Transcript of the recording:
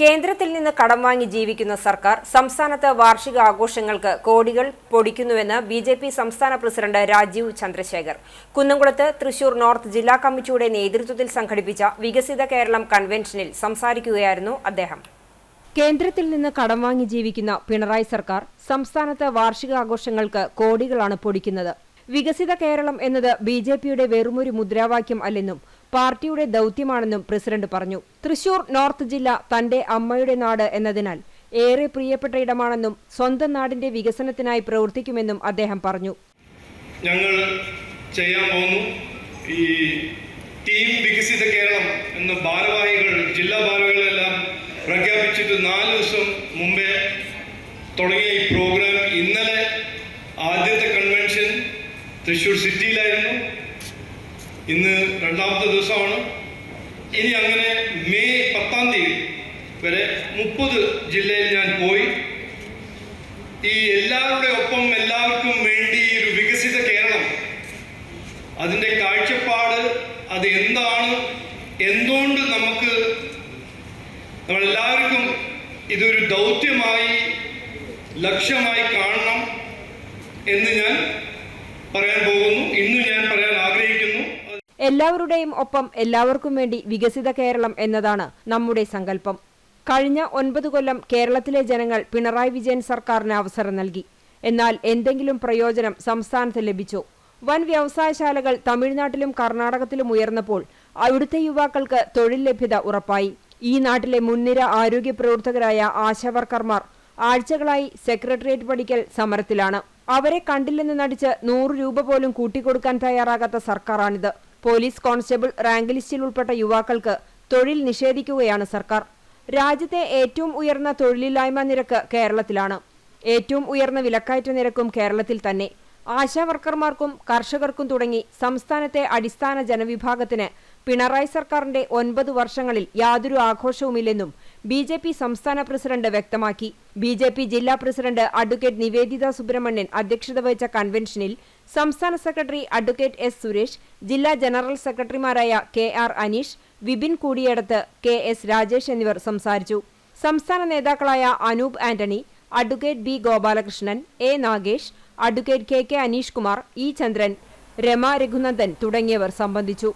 കേന്ദ്രത്തിൽ നിന്ന് കടം വാങ്ങി ജീവിക്കുന്ന സർക്കാർ സംസ്ഥാനത്ത് വാർഷിക ആഘോഷങ്ങൾക്ക് കോടികൾ പൊടിക്കുന്നുവെന്ന് ബി ജെ പി സംസ്ഥാന പ്രസിഡന്റ് രാജീവ് ചന്ദ്രശേഖർ. കുന്നംകുളത്ത് തൃശൂർ നോർത്ത് ജില്ലാ കമ്മിറ്റിയുടെ നേതൃത്വത്തിൽ സംഘടിപ്പിച്ച വികസിത കേരളം കൺവെൻഷനിൽ സംസാരിക്കുകയായിരുന്നു അദ്ദേഹം. കേന്ദ്രത്തിൽ നിന്ന് കടം വാങ്ങി ജീവിക്കുന്ന പിണറായി സർക്കാർ സംസ്ഥാനത്ത് വാർഷികാഘോഷങ്ങൾക്ക് കോടികളാണ് പൊടിക്കുന്നത്. വികസിത കേരളം എന്നത് ബി ജെ പിയുടെ വെറുമൊരു മുദ്രാവാക്യം അല്ലെന്നും പാർട്ടിയുടെ ദൗത്യമാണെന്നും പ്രസിഡന്റ് പറഞ്ഞു. തൃശൂർ നോർത്ത് ജില്ല തന്റെ അമ്മയുടെ നാട് എന്നതിനാൽ ഏറെ പ്രിയപ്പെട്ട ഇടമാണെന്നും സ്വന്തം നാടിന്റെ വികസനത്തിനായി പ്രവർത്തിക്കുമെന്നും അദ്ദേഹം പറഞ്ഞു. ഞങ്ങൾ ചെയ്യാൻ പോകുന്നു. ഈ ടീം വികസിത കേരളം എന്ന ഭാരവാഹികൾ ജില്ലാ ഭാരവാഹികളെല്ലാം പ്രഖ്യാപിച്ചിട്ട് നാല് ദിവസം മുമ്പേ തുടങ്ങിയ ഈ പ്രോഗ്രാം ഇന്നലെ ആദ്യത്തെ കൺവെൻഷൻ തൃശ്ശൂർ സിറ്റിയിലായിരുന്നു ഇന്ന് രണ്ടാമത്തെ ദിവസമാണ്. ഇനി അങ്ങനെ മെയ് പത്താം തീയതി വരെ മുപ്പത് ജില്ലയിൽ ഞാൻ പോയി. ഈ എല്ലാവരുടെ ഒപ്പം എല്ലാവർക്കും വേണ്ടി ഈ ഒരു വികസിത കേരളം അതിന്റെ കാഴ്ചപ്പാട് അത് എന്താണ്? എന്തുകൊണ്ട് നമുക്ക് നമ്മളെല്ലാവർക്കും ഇതൊരു ദൗത്യമായി ലക്ഷ്യമായി കാണണം എന്ന് ഞാൻ പറയാൻ പോകുന്നു. ഇന്ന് ഞാൻ പറയാൻ ആഗ്രഹിക്കുന്നു. എല്ലാവരുടെയും ഒപ്പം എല്ലാവർക്കും വേണ്ടി വികസിത കേരളം എന്നതാണ് നമ്മുടെ സങ്കല്പം. കഴിഞ്ഞ ഒൻപത് കൊല്ലം കേരളത്തിലെ ജനങ്ങൾ പിണറായി വിജയൻ സർക്കാരിന് അവസരം നൽകി. എന്നാൽ എന്തെങ്കിലും പ്രയോജനം സംസ്ഥാനത്ത് ലഭിച്ചു. വൻ വ്യവസായശാലകൾ തമിഴ്നാട്ടിലും കർണാടകത്തിലും ഉയർന്നപ്പോൾ അവിടുത്തെ യുവാക്കൾക്ക് തൊഴിൽ ലഭ്യത ഉറപ്പായി. ഈ നാട്ടിലെ മുൻനിര ആരോഗ്യ പ്രവർത്തകരായ ആശാവർക്കർമാർ ആഴ്ചകളായി സെക്രട്ടേറിയറ്റ് പഠിക്കൽ സമരത്തിലാണ്. അവരെ കണ്ടില്ലെന്ന് നടിച്ച് നൂറ് രൂപ പോലും കൂട്ടിക്കൊടുക്കാൻ തയ്യാറാകാത്ത സർക്കാരാണിത്. പോലീസ് കോൺസ്റ്റബിൾ റാങ്ക് ലിസ്റ്റിൽ ഉൾപ്പെട്ട യുവാക്കൾക്ക് തൊഴിൽ നിഷേധിക്കുകയാണ് സർക്കാർ. രാജ്യത്തെ ഏറ്റവും ഉയർന്ന തൊഴിലില്ലായ്മ നിരക്ക് കേരളത്തിലാണ്. ഏറ്റവും ഉയർന്ന വിലക്കയറ്റ നിരക്കും കേരളത്തിൽ തന്നെ. ആശാ വർക്കർമാർക്കും കർഷകർക്കും തുടങ്ങി സംസ്ഥാനത്തെ അടിസ്ഥാന ജനവിഭാഗത്തിന് പിണറായി സർക്കാരിന്റെ ഒൻപത് വർഷങ്ങളിൽ യാതൊരു ആഘോഷവുമില്ലെന്നും ബി ജെ പി സംസ്ഥാന പ്രസിഡന്റ് വ്യക്തമാക്കി. ബി ജെ പി ജില്ലാ പ്രസിഡന്റ് അഡ്വക്കേറ്റ് നിവേദിത സുബ്രഹ്മണ്യൻ അധ്യക്ഷത വഹിച്ച കൺവെൻഷനിൽ സംസ്ഥാന സെക്രട്ടറി അഡ്വക്കേറ്റ് എസ് സുരേഷ് ജില്ലാ ജനറൽ സെക്രട്ടറിമാരായ K R Aneesh Vipin Koodiyadath K S Rajesh എന്നിവർ സംസാരിച്ചു. സംസ്ഥാന നേതാക്കളായ Anoop Antony advocate B Gopalakrishnan A Nagesh advocate K K Aneesh Kumar E Chandran Rama Raghunandan തുടങ്ങിയവർ സംബന്ധിച്ചു.